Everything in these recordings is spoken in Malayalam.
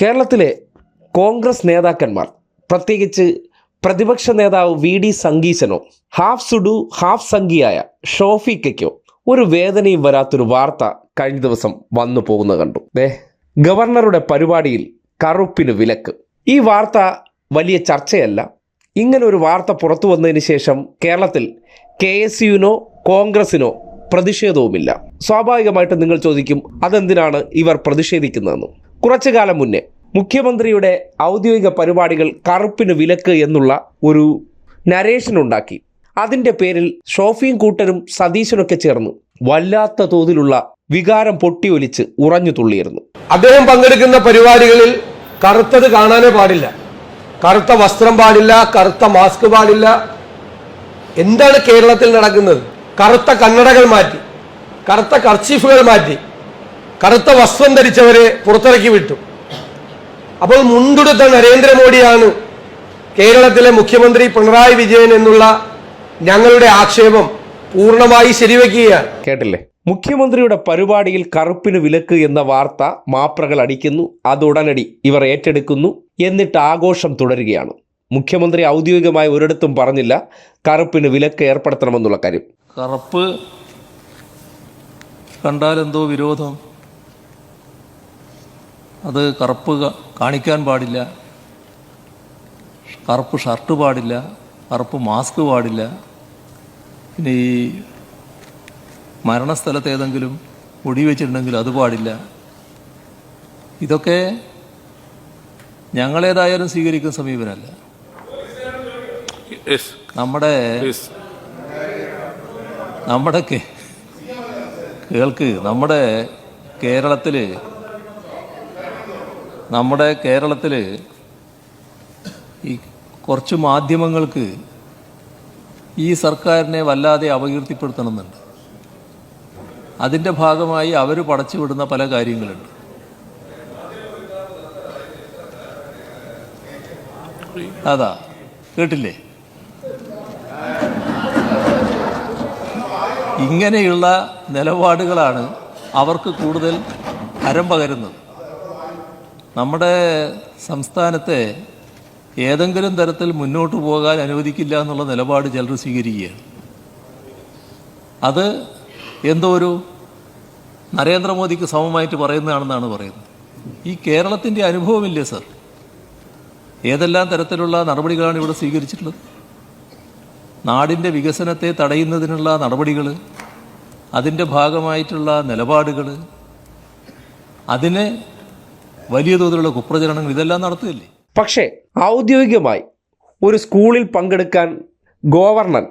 കേരളത്തിലെ കോൺഗ്രസ് നേതാക്കന്മാർ പ്രത്യേകിച്ച് പ്രതിപക്ഷ നേതാവ് വി ഡി സംഗീശനോ ഹാഫ് സുഡു ഹാഫ് സംഗിയായ ഷോഫിക്കയ്ക്കോ ഒരു വേദനയും വരാത്തൊരു വാർത്ത കഴിഞ്ഞ ദിവസം വന്നു പോകുന്ന കണ്ടു. ദേ ഗവർണറുടെ പരിപാടിയിൽ കറുപ്പിന് വിലക്ക്. ഈ വാർത്ത വലിയ ചർച്ചയല്ല. ഇങ്ങനെ ഒരു വാർത്ത പുറത്തു വന്നതിന് ശേഷം കേരളത്തിൽ കെ എസ് യുവിനോ കോൺഗ്രസിനോ പ്രതിഷേധവുമില്ല. സ്വാഭാവികമായിട്ടും നിങ്ങൾ ചോദിക്കും അതെന്തിനാണ് ഇവർ പ്രതിഷേധിക്കുന്നതെന്ന്. കുറച്ചു കാലം മുന്നേ മുഖ്യമന്ത്രിയുടെ ഔദ്യോഗിക പരിപാടികൾ കറുപ്പിന് വിലക്ക് എന്നുള്ള ഒരു നരേഷൻ ഉണ്ടാക്കി. അതിന്റെ പേരിൽ ഷോഫിയും കൂട്ടരും സതീശനൊക്കെ ചേർന്ന് വല്ലാത്ത തോതിലുള്ള വികാരം പൊട്ടിയൊലിച്ച് ഉറഞ്ഞു തുള്ളിയിരുന്നു. അദ്ദേഹം പങ്കെടുക്കുന്ന പരിപാടികളിൽ കറുത്തത് കാണാനേ പാടില്ല. കറുത്ത വസ്ത്രം പാടില്ല കറുത്ത മാസ്ക് പാടില്ല. എന്താണ് കേരളത്തിൽ നടക്കുന്നത്? കറുത്ത കണ്ണടകൾ മാറ്റി കറുത്ത കർച്ചീഫുകൾ മാറ്റി. കറുത്ത വസ്ത്രം ധരിച്ചവരെ പുറത്തിറക്കി വിട്ടു. അപ്പോൾ മുണ്ടുടുത്ത നരേന്ദ്രമോദിയാണ് കേരളത്തിലെ മുഖ്യമന്ത്രി പിണറായി വിജയൻ എന്നുള്ള ഞങ്ങളുടെ ആക്ഷേപം പൂർണമായി ശരിവെക്കുകയാണ്. കേട്ടില്ലേ? മുഖ്യമന്ത്രിയുടെ പരിപാടിയിൽ കറുപ്പിന് വിലക്ക് എന്ന വാർത്ത മാപ്രകൾ അടിക്കുന്നു അത് ഉടനടി ഇവർ ഏറ്റെടുക്കുന്നു എന്നിട്ട് ആഘോഷം തുടരുകയാണ്. മുഖ്യമന്ത്രി ഔദ്യോഗികമായി ഒരിടത്തും പറഞ്ഞില്ല കറുപ്പിന് വിലക്ക് ഏർപ്പെടുത്തണമെന്നുള്ള കാര്യം. കറുപ്പ് കണ്ടാലെന്തോ വിരോധം. അത് കറുപ്പ് കാണിക്കാൻ പാടില്ല. കറുപ്പ് ഷർട്ട് പാടില്ല. കറുപ്പ് മാസ്ക് പാടില്ല. പിന്നെ ഈ മരണസ്ഥലത്ത് ഏതെങ്കിലും മുടി വെച്ചിട്ടുണ്ടെങ്കിൽ അത് പാടില്ല. ഇതൊക്കെ ഞങ്ങളേതായാലും സ്വീകരിക്കുന്ന സമീപനമല്ല. നമ്മുടെ. നമ്മുടെ കേൾക്ക് നമ്മുടെ കേരളത്തിൽ നമ്മുടെ കേരളത്തിൽ ഈ കുറച്ച് മാധ്യമങ്ങൾക്ക് ഈ സർക്കാരിനെ വല്ലാതെ അപകീർത്തിപ്പെടുത്തണമെന്നുണ്ട്. അതിന്റെ ഭാഗമായി അവർ പടച്ചുവിടുന്ന പല കാര്യങ്ങളുണ്ട്. അതാ കേട്ടില്ലേ? ഇങ്ങനെയുള്ള നിലപാടുകളാണ് അവർക്ക് കൂടുതൽ ഹരം പകരുന്നത്. നമ്മുടെ സംസ്ഥാനത്തെ ഏതെങ്കിലും തരത്തിൽ മുന്നോട്ട് പോകാൻ അനുവദിക്കില്ല എന്നുള്ള നിലപാട് ചിലർ സ്വീകരിക്കുകയാണ്. അത് എന്തോ ഒരു നരേന്ദ്രമോദിക്ക് സമമായിട്ട് പറയുന്നതാണെന്നാണ് പറയുന്നത്. ഈ കേരളത്തിന്റെ അനുഭവമില്ലേ സർ? ഏതെല്ലാം തരത്തിലുള്ള നടപടികളാണ് ഇവിടെ സ്വീകരിച്ചിട്ടുള്ളത്? നാടിന്റെ വികസനത്തെ തടയുന്നതിനുള്ള നടപടികൾ അതിന്റെ ഭാഗമായിട്ടുള്ള നിലപാടുകൾ അതിന് വലിയ തോതിലുള്ള കുപ്രചരണങ്ങൾ ഇതെല്ലാം നടത്തുകയല്ലേ? പക്ഷേ ഔദ്യോഗികമായി ഒരു സ്കൂളിൽ പങ്കെടുക്കാൻ ഗവർണർ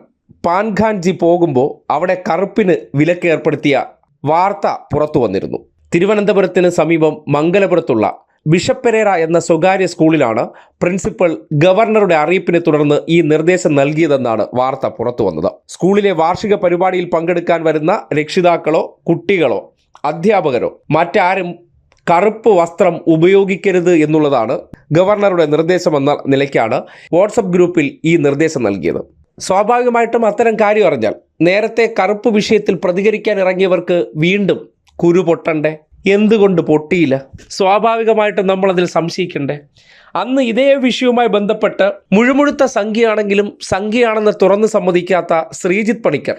പാൻഖാൻജി പോകുമ്പോൾ അവിടെ കറുപ്പിന് വിലക്ക് ഏർപ്പെടുത്തിയ വാർത്ത പുറത്തു വന്നിരുന്നു. തിരുവനന്തപുരത്തിന് സമീപം മംഗലപുരത്തുള്ള ബിഷപ്പ് പെരേര എന്ന സ്വകാര്യ സ്കൂളിലാണ് പ്രിൻസിപ്പൽ ഗവർണറുടെ അറിയിപ്പിനെ തുടർന്ന് ഈ നിർദ്ദേശം നൽകിയതെന്നാണ് വാർത്ത പുറത്തു വന്നത്. സ്കൂളിലെ വാർഷിക പരിപാടിയിൽ പങ്കെടുക്കാൻ വരുന്ന രക്ഷിതാക്കളോ കുട്ടികളോ അധ്യാപകരോ മറ്റാരും കറുപ്പ് വസ്ത്രം ഉപയോഗിക്കരുത് എന്നുള്ളതാണ് ഗവർണറുടെ നിർദ്ദേശമെന്ന നിലയ്ക്കാണ് വാട്സപ്പ് ഗ്രൂപ്പിൽ ഈ നിർദ്ദേശം നൽകിയത്. സ്വാഭാവികമായിട്ടും അത്തരം കാര്യം അറിഞ്ഞാൽ നേരത്തെ കറുപ്പ് വിഷയത്തിൽ പ്രതികരിക്കാൻ ഇറങ്ങിയവർക്ക് വീണ്ടും കുരു പൊട്ടണ്ടേ? എന്തുകൊണ്ട് പൊട്ടിയില്ല? സ്വാഭാവികമായിട്ടും നമ്മളതിൽ സംശയിക്കണ്ടേ? അന്ന് ഇതേ വിഷയവുമായി ബന്ധപ്പെട്ട് മുഴുമുഴുത്ത സംഖ്യയാണെങ്കിലും സംഖ്യയാണെന്ന് തുറന്നു സമ്മതിക്കാത്ത ശ്രീജിത്ത് പണിക്കർ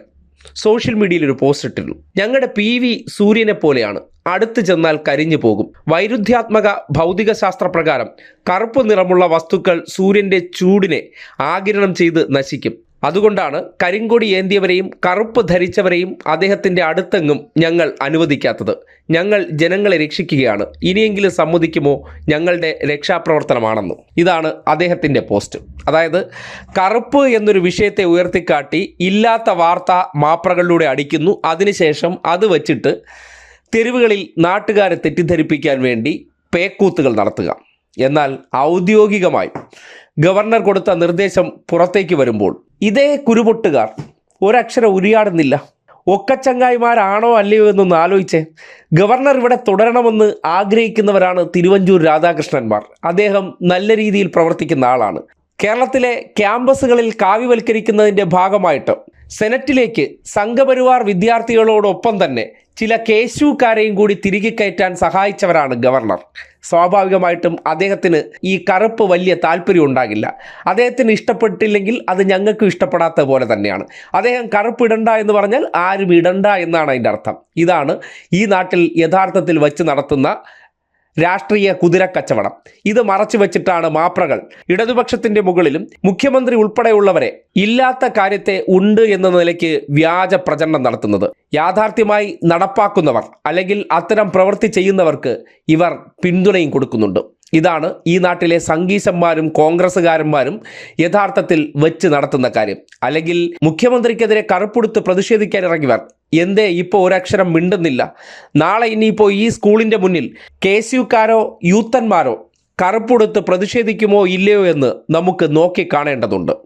സോഷ്യൽ മീഡിയയിൽ ഒരു പോസ്റ്റ് ഇട്ടിരുന്നു. ഞങ്ങളുടെ പി വി സൂര്യനെ പോലെയാണ്. അടുത്ത് ചെന്നാൽ കരിഞ്ഞു പോകും. വൈരുദ്ധ്യാത്മക ഭൗതിക ശാസ്ത്ര പ്രകാരം കറുപ്പ് നിറമുള്ള വസ്തുക്കൾ സൂര്യന്റെ ചൂടിനെ ആകിരണം ചെയ്ത് നശിക്കും. അതുകൊണ്ടാണ് കരിങ്കൊടി ഏന്തിയവരെയും കറുപ്പ് ധരിച്ചവരെയും അദ്ദേഹത്തിന്റെ അടുത്തെങ്ങും ഞങ്ങൾ അനുവദിക്കാത്തത്. ഞങ്ങൾ ജനങ്ങളെ രക്ഷിക്കുകയാണ്. ഇനിയെങ്കിലും സമ്മതിക്കുമോ? ഞങ്ങളുടെ രക്ഷാപ്രവർത്തനമാണെന്ന്. ഇതാണ് അദ്ദേഹത്തിന്റെ പോസ്റ്റ്. അതായത് കറുപ്പ് എന്നൊരു വിഷയത്തെ ഉയർത്തിക്കാട്ടി ഇല്ലാത്ത വാർത്ത മാപ്രകളിലൂടെ അടിക്കുന്നു. അതിനുശേഷം അത് വച്ചിട്ട് തെരുവുകളിൽ നാട്ടുകാരെ തെറ്റിദ്ധരിപ്പിക്കാൻ വേണ്ടി പേക്കൂത്തുകൾ നടത്തുക. എന്നാൽ ഔദ്യോഗികമായി ഗവർണർ കൊടുത്ത നിർദ്ദേശം പുറത്തേക്ക് വരുമ്പോൾ ഇതേ കുരുപൊട്ടുകാർ. ഒരക്ഷരം ഉരിയാടുന്നില്ല. ഒക്കച്ചങ്ങായിമാരാണോ അല്ലയോ എന്നൊന്ന് ആലോചിച്ചേ ഗവർണർ ഇവിടെ തുടരണമെന്ന് ആഗ്രഹിക്കുന്നവരാണ് തിരുവഞ്ചൂർ രാധാകൃഷ്ണന്മാർ. അദ്ദേഹം നല്ല രീതിയിൽ പ്രവർത്തിക്കുന്ന ആളാണ്. കേരളത്തിലെ ക്യാമ്പസുകളിൽ കാവ്യവൽക്കരിക്കുന്നതിന്റെ ഭാഗമായിട്ട് സെനറ്റിലേക്ക് സംഘപരിവാർ വിദ്യാർത്ഥികളോടൊപ്പം തന്നെ ചില കേശുക്കാരെയും കൂടി തിരികെ കയറ്റാൻ സഹായിച്ചവരാണ് ഗവർണർ. സ്വാഭാവികമായിട്ടും അദ്ദേഹത്തിന് ഈ കറുപ്പ് വലിയ താല്പര്യം ഉണ്ടാകില്ല. അദ്ദേഹത്തിന് ഇഷ്ടപ്പെട്ടില്ലെങ്കിൽ അത് ഞങ്ങൾക്ക് ഇഷ്ടപ്പെടാത്ത പോലെ തന്നെയാണ്. അദ്ദേഹം കറുപ്പ് ഇടണ്ട എന്ന് പറഞ്ഞാൽ ആരും ഇടണ്ട എന്നാണ് അതിന്റെ അർത്ഥം. ഇതാണ് ഈ നാട്ടിൽ യഥാർത്ഥത്തിൽ വച്ച് നടത്തുന്ന രാഷ്ട്രീയ കുതിരക്കച്ചവടം ഇത് മറച്ചു വെച്ചിട്ടാണ് മാപ്രകൾ. ഇടതുപക്ഷത്തിന്റെ മുകളിലും മുഖ്യമന്ത്രി ഉൾപ്പെടെയുള്ളവരെ ഇല്ലാത്ത കാര്യത്തെ ഉണ്ട് എന്ന നിലയ്ക്ക് വ്യാജ പ്രചരണം നടത്തുന്നത്. യാഥാർത്ഥ്യമായി നടപ്പാക്കുന്നവർ അല്ലെങ്കിൽ അത്തരം പ്രവൃത്തി ചെയ്യുന്നവർക്ക് ഇവർ പിന്തുണയും കൊടുക്കുന്നുണ്ട്. ഇതാണ് ഈ നാട്ടിലെ സംഗീശന്മാരും കോൺഗ്രസ്സുകാരന്മാരും യഥാർത്ഥത്തിൽ വെച്ച് നടത്തുന്ന കാര്യം. അല്ലെങ്കിൽ മുഖ്യമന്ത്രിക്കെതിരെ കറുപ്പെടുത്ത് പ്രതിഷേധിക്കാൻ ഇറങ്ങിയവർ. എന്തേ ഇപ്പോൾ ഒരക്ഷരം മിണ്ടുന്നില്ല. നാളെ ഇനിയിപ്പോൾ ഈ സ്കൂളിന്റെ മുന്നിൽ കെ എസ് യുക്കാരോ യൂത്തന്മാരോ കറുപ്പെടുത്ത് പ്രതിഷേധിക്കുമോ ഇല്ലയോ എന്ന് നമുക്ക് നോക്കി കാണേണ്ടതുണ്ട്.